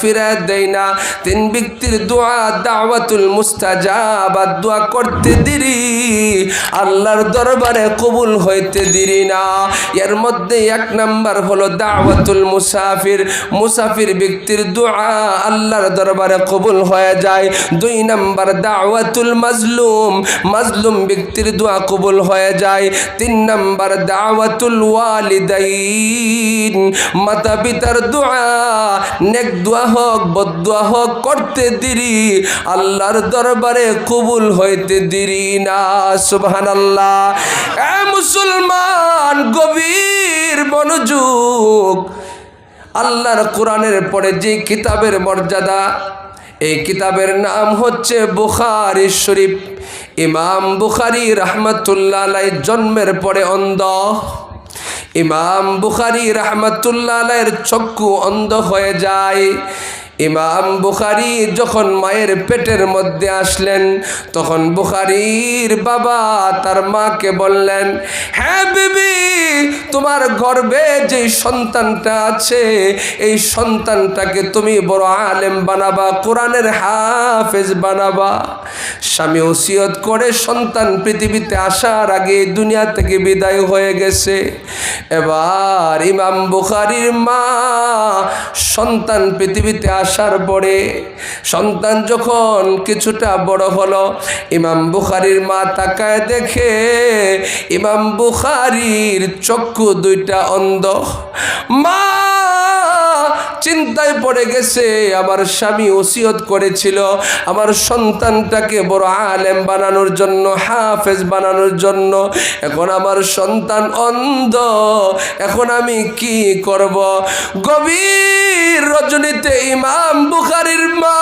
ফিরায় দেয় না। তিন ব্যক্তির দোয়া দাওয়াতুল মুস্তাজাবাত দোয়া করতে দিরি। আল্লাহর দরবারে কবুল হইতে দিরি না। এর মধ্যে এক নাম্বার হলো দাওয়াতুল মুসাফির। মুসাফির ব্যক্তির দোয়া আল্লাহর দরবারে কবুল হয়ে যায়। দুই নাম্বার দাওয়াতুল মাজলুম। মাজলুম ব্যক্তির দোয়া কবুল হয়ে যায়। তিন নাম্বার দাওয়াতুল ওয়ালিদাইন। মাতা পিতার দোয়া, নেক দোয়া হোক, বদুয়া হোক, করতে দিরি। আল্লাহর দরবারে কবুল হইতে দিরি না, সুবহানাল্লাহ। এ মুসলমান, গভীর মনোযোগ। আল্লাহর কোরআনের পরে যে কিতাবের মর্যাদা, এই কিতাবের নাম হচ্ছে বুখারি শরীফ। ইমাম বুখারি রহমতুল্লাহ জন্মের পরে অন্ধ। ইমাম বুখারি রহমতুল্লাহ চক্ষু অন্ধ হয়ে যায়। ইমাম বুখারি যখন মায়ের পেটের মধ্যে আসলেন, তখন বুখারির বাবা তার মাকে বললেন হ্যাঁ বিবি, তোমার গর্বে যে সন্তানটা আছে, এই সন্তানটাকে তুমি বড় আলেম বানাবা, কোরআনের হাফেজ বানাবা। স্বামী ওসিয়ত করে সন্তান পৃথিবীতে আসার আগে দুনিয়া থেকে বিদায় হয়ে গেছে। এবার ইমাম বুখারির মা সন্তান পৃথিবীতে আসার পরে সন্তান যখন কিছুটা বড় হলো, ইমাম বুখারির মা তাকায় দেখে, ইমাম বুখারির চক্ষু দুইটা অন্ধ। মা! চিন্তায় পড়ে গেছে, আমার স্বামী ওসিয়ত করেছিল, আমার সন্তানটাকে বড় আলেম বানানোর জন্য, হাফেজ বানানোর জন্য। এখন আমার সন্তান অন্ধ, এখন আমি কি করব? গভীর রজনীতে ইমাম বুখারির মা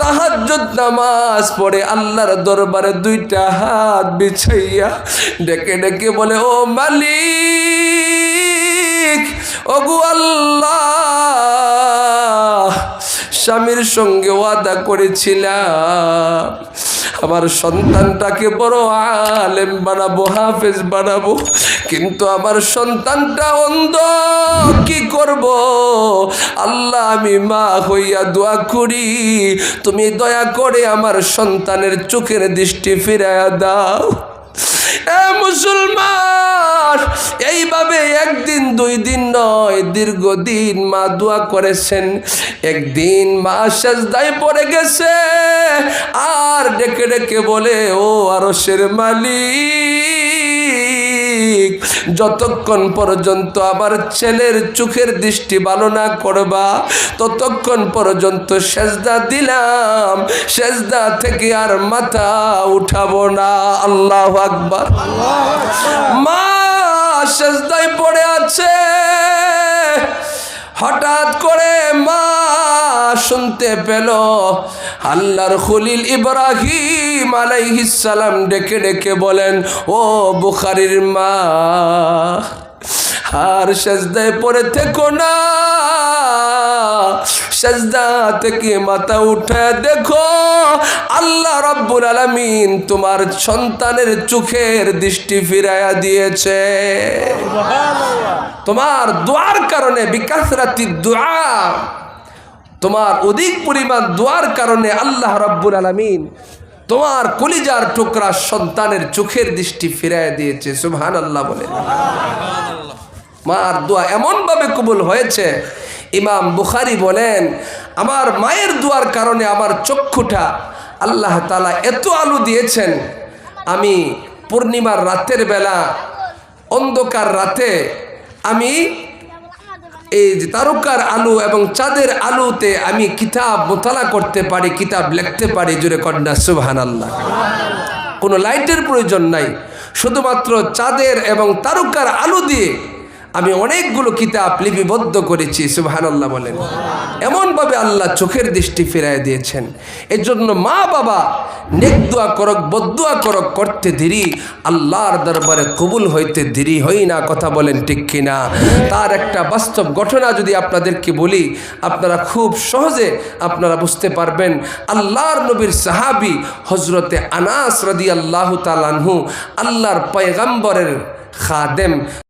তাহাজ্জুদ নামাজ পড়ে আল্লাহর দরবারে দুইটা হাত বিছাইয়া ডেকে ডেকে বলে, ও মালিক ওগু আল্লাহ, স্বামীর সঙ্গে ওয়াদা করেছিলাম। আমার সন্তানটাকে বড় আলেম বানাবো, হাফেজ বানাবো, কিন্তু আমার সন্তানটা অন্ধ, কি করব? আল্লাহ, আমি মা হইয়া দোয়া করি। তুমি দয়া করে আমার সন্তানের চোখের দৃষ্টি ফিরাইয়া দাও। মুসলমান, এইভাবে একদিন দুই দিন নয়, দীর্ঘদিন মা দোয়া করেছেন। একদিন মা সাজদায় পড়ে গেছে, আর ডেকে ডেকে বলে, ও আরশের মালিক যতক্ষণ পর্যন্ত আমার ছেলের চোখের দৃষ্টি ভালো না করবা, ততক্ষণ পর্যন্ত সেজদা দিলাম, সেজদা থেকে আর মাথা উঠাবো না। আল্লাহ আকবার। মা, সেজদায় পড়ে আছে। হঠাৎ করে মা শুনতে পেল। আল্লাহর খলিল ইব্রাহিম সালাম ডেকে ডেকে বলেন ও বুখারির মা আর সেজদায় পড়ে থেকো না। সেজদা থেকে মাথা উঠে দেখো আল্লাহ রব্বুল আলামিন তোমার সন্তানের চোখের দৃষ্টি ফিরাইয়া দিয়েছে। তোমার দোয়ার কারণে বিকাশ রাতি দোয়া তোমার অধিক পরিমাণ দোয়ার কারণে আল্লাহ রব্বুল আলামিন তোমার কলিজার টুকরা সন্তানের চোখের দৃষ্টি ফিরাইয়া দিয়েছে সুহান আল্লাহ বলে। মার দোয়া এমনভাবে কবুল হয়েছে। ইমাম বুখারি বলেন, আমার মায়ের দোয়ার কারণে আমার চক্ষুটা আল্লাহ তালা এত আলো দিয়েছেন, আমি পূর্ণিমার রাতের বেলা অন্ধকার রাতে আমি এই যে তারকার আলু এবং চাঁদের আলুতে আমি কিতাব মোতালা করতে পারি, কিতাব লিখতে পারি জুড়ে কন্যা সুবহান আল্লাহ কোনো লাইটের প্রয়োজন নাই। শুধুমাত্র চাঁদের এবং তারকার আলু দিয়ে আমি অনেকগুলো কিতাব লিপিবদ্ধ করেছি, সুবহানাল্লাহ বলেন। এমনভাবে আল্লাহ চোখের দৃষ্টি ফিরাই দিয়েছেন। এর জন্য মা বাবা নেক দোয়া করক বদুয়া করক, করতে দেরি, আল্লাহর দরবারে কবুল হইতে দেরি হই না, কথা বলেন ঠিক কিনা? তার একটা বাস্তব ঘটনা যদি আপনাদেরকে বলি, আপনারা খুব সহজে আপনারা বুঝতে পারবেন, আল্লাহর নবীর সাহাবি হজরতে আনাস রদি আল্লাহ তালানহু আল্লাহর পয়গাম্বরের খাদেম